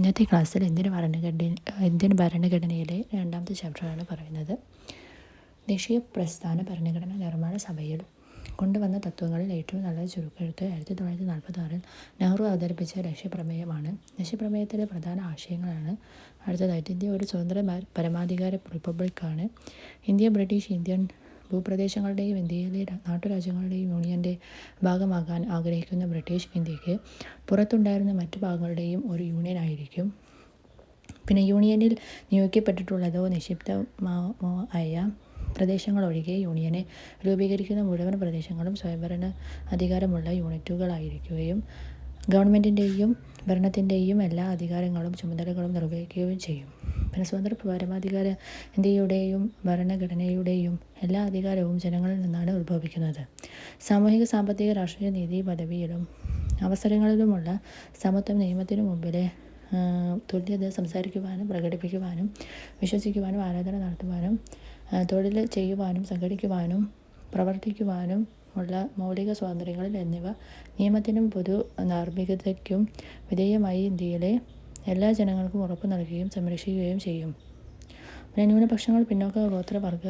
ഇന്നത്തെ ക്ലാസ്സിൽ ഇന്ത്യൻ ഭരണഘടന ഇന്ത്യൻ ഭരണഘടനയിലെ രണ്ടാമത്തെ ചാപ്റ്ററാണ് പറയുന്നത്. ദേശീയ പ്രസ്ഥാന ഭരണഘടന നിർമ്മാണ സഭയിൽ കൊണ്ടുവന്ന തത്വങ്ങളിൽ ഏറ്റവും നല്ല ചുരുക്കെഴുത്ത് ആയിരത്തി തൊള്ളായിരത്തി നാൽപ്പത്തി ആറിൽ നെഹ്റു അവതരിപ്പിച്ച ലക്ഷ്യപ്രമേയമാണ്. ലക്ഷ്യപ്രമേയത്തിലെ പ്രധാന ആശയങ്ങളാണ് അടുത്തതായിട്ട്. ഇന്ത്യ ഒരു സ്വതന്ത്ര പരമാധികാര റിപ്പബ്ലിക്കാണ്. ഇന്ത്യ ബ്രിട്ടീഷ് ഇന്ത്യൻ ഭൂപ്രദേശങ്ങളുടെയും ഇന്ത്യയിലെ നാട്ടുരാജ്യങ്ങളുടെയും യൂണിയന്റെ ഭാഗമാകാൻ ആഗ്രഹിക്കുന്ന ബ്രിട്ടീഷ് ഇന്ത്യയ്ക്ക് പുറത്തുണ്ടായിരുന്ന മറ്റു ഭാഗങ്ങളുടെയും ഒരു യൂണിയൻ ആയിരിക്കും. പിന്നെ യൂണിയനിൽ നിയോഗിക്കപ്പെട്ടിട്ടുള്ളതോ നിക്ഷിപ്തമോ ആയ പ്രദേശങ്ങളൊഴികെ യൂണിയനെ രൂപീകരിക്കുന്ന മുഴുവൻ പ്രദേശങ്ങളും സ്വയംഭരണ അധികാരമുള്ള യൂണിറ്റുകളായിരിക്കുകയും ഗവൺമെന്റിന്റെയും ഭരണത്തിന്റെയും എല്ലാ അധികാരങ്ങളും ചുമതലകളും നിർവഹിക്കുകയും ചെയ്യും. പിന്നെ പരമാധികാര ഇന്ത്യയുടെയും ഭരണഘടനയുടെയും എല്ലാ അധികാരവും ജനങ്ങളിൽ നിന്നാണ് ഉത്ഭവിക്കുന്നത്. സാമൂഹിക സാമ്പത്തിക രാഷ്ട്രീയ നീതി പദവിയിലും അവസരങ്ങളിലുമുള്ള സമത്വം നിയമത്തിനു മുമ്പിലെ തുല്യത സംസാരിക്കുവാനും പ്രകടിപ്പിക്കുവാനും വിശ്വസിക്കുവാനും ആരാധന നടത്തുവാനും തൊഴിൽ ചെയ്യുവാനും സംഘടിക്കുവാനും പ്രവർത്തിക്കുവാനും ഉള്ള മൗലിക സ്വാതന്ത്ര്യങ്ങളിൽ എന്നിവ നിയമത്തിനും പൊതു ധാർമ്മികതയ്ക്കും വിധേയമായി ഇന്ത്യയിലെ എല്ലാ ജനങ്ങൾക്കും ഉറപ്പ് നൽകുകയും സംരക്ഷിക്കുകയും ചെയ്യും. പിന്നെ ന്യൂനപക്ഷങ്ങൾ പിന്നോക്ക ഗോത്രവർഗ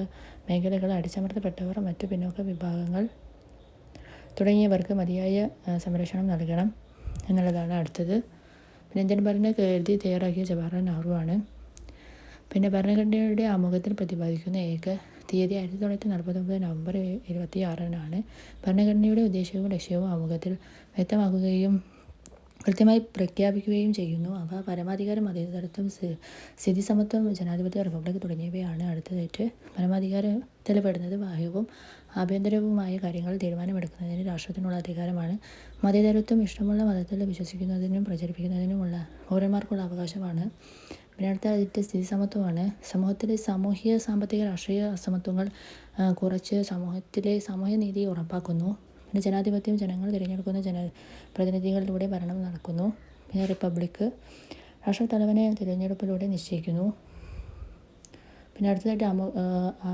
മേഖലകൾ അടിച്ചമർത്തപ്പെട്ടവർ മറ്റു പിന്നോക്ക വിഭാഗങ്ങൾ തുടങ്ങിയവർക്ക് മതിയായ സംരക്ഷണം നൽകണം എന്നുള്ളതാണ് അടുത്തത്. പിന്നെ ഇന്ത്യൻ ഭരണ എഴുതി തയ്യാറാക്കിയ ജവഹർലാൽ നെഹ്റു ആണ്. പിന്നെ ഭരണഘടനയുടെ ആമുഖത്തിൽ പ്രതിപാദിക്കുന്ന ഏക തീയതി ആയിരത്തി തൊള്ളായിരത്തി നാൽപ്പത്തൊമ്പത് നവംബർ ഇരുപത്തി ആറിനാണ് ഭരണഘടനയുടെ ഉദ്ദേശവും ലക്ഷ്യവും ആമുഖത്തിൽ വ്യക്തമാക്കുകയും കൃത്യമായി പ്രഖ്യാപിക്കുകയും ചെയ്യുന്നു. അവ പരമാധികാരം മതേതരത്വം സ്ഥിതി സമത്വം ജനാധിപത്യ റിപ്പബ്ലിക് തുടങ്ങിയവയാണ് അടുത്തതായിട്ട്. പരമാധികാരത്തിൽ പെടുന്നത് ബാഹ്യവും ആഭ്യന്തരവുമായ കാര്യങ്ങൾ തീരുമാനമെടുക്കുന്നതിന് രാഷ്ട്രത്തിനുള്ള അധികാരമാണ്. മതേതരത്വം ഇഷ്ടമുള്ള മതത്തിൽ വിശ്വസിക്കുന്നതിനും പ്രചരിപ്പിക്കുന്നതിനുമുള്ള പൗരന്മാർക്കുള്ള അവകാശമാണ്. പിന്നെ അടുത്തതായിട്ട് സ്ഥിതി സമത്വമാണ് സമൂഹത്തിലെ സാമൂഹിക സാമ്പത്തിക രാഷ്ട്രീയ അസമത്വങ്ങൾ കുറച്ച് സമൂഹത്തിലെ സാമൂഹ്യ നീതി ഉറപ്പാക്കുന്നു. പിന്നെ ജനാധിപത്യം ജനങ്ങൾ തിരഞ്ഞെടുക്കുന്ന ജന പ്രതിനിധികളിലൂടെ ഭരണം നടക്കുന്നു. പിന്നെ റിപ്പബ്ലിക്ക് രാഷ്ട്രത്തലവനെ തിരഞ്ഞെടുപ്പിലൂടെ നിശ്ചയിക്കുന്നു. പിന്നെ അടുത്തതായിട്ട് ആ,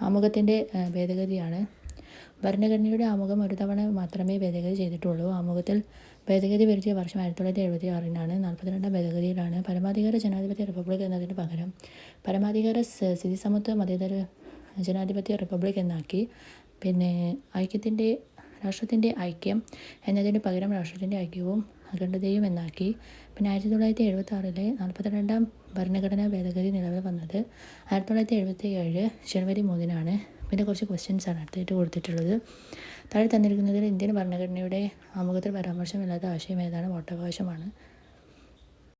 ആമുഖത്തിന്റെ ഭേദഗതിയാണ്. ഭരണഘടനയുടെ ആമുഖം ഒരു തവണ മാത്രമേ ഭേദഗതി ചെയ്തിട്ടുള്ളൂ. ആമുഖത്തിൽ ഭേദഗതി വരുത്തിയ വർഷം ആയിരത്തി തൊള്ളായിരത്തി എഴുപത്തി ആറിനാണ് നാൽപ്പത്തിരണ്ടാം ഭേദഗതിയിലാണ്. പരമാധികാര ജനാധിപത്യ റിപ്പബ്ലിക് എന്നതിന് പകരം പരമാധികാര സ്ഥിതി സമത്വ മതേതര ജനാധിപത്യ റിപ്പബ്ലിക് എന്നാക്കി. പിന്നെ ഐക്യത്തിന്റെ രാഷ്ട്രത്തിന്റെ ഐക്യം എന്നതിന് പകരം രാഷ്ട്രത്തിന്റെ ഐക്യവും അഖണ്ഡതയും എന്നാക്കി. പിന്നെ ആയിരത്തി തൊള്ളായിരത്തി എഴുപത്തി ആറിലെ നാൽപ്പത്തിരണ്ടാം ഭരണഘടനാ ഭേദഗതി നിലവിൽ വന്നത് ആയിരത്തി തൊള്ളായിരത്തി എഴുപത്തി ഏഴ് ജനുവരി മൂന്നിനാണ്. പിന്നെ കുറച്ച് ക്വസ്റ്റ്യൻസ് ആണ് അടുത്തായിട്ട് കൊടുത്തിട്ടുള്ളത്. താഴെ തന്നിരിക്കുന്നതിൽ ഇന്ത്യൻ ഭരണഘടനയുടെ ആമുഖത്തിൽ പരാമർശമില്ലാത്ത ആശയം ഏതാണ്? വോട്ടവകാശമാണ്.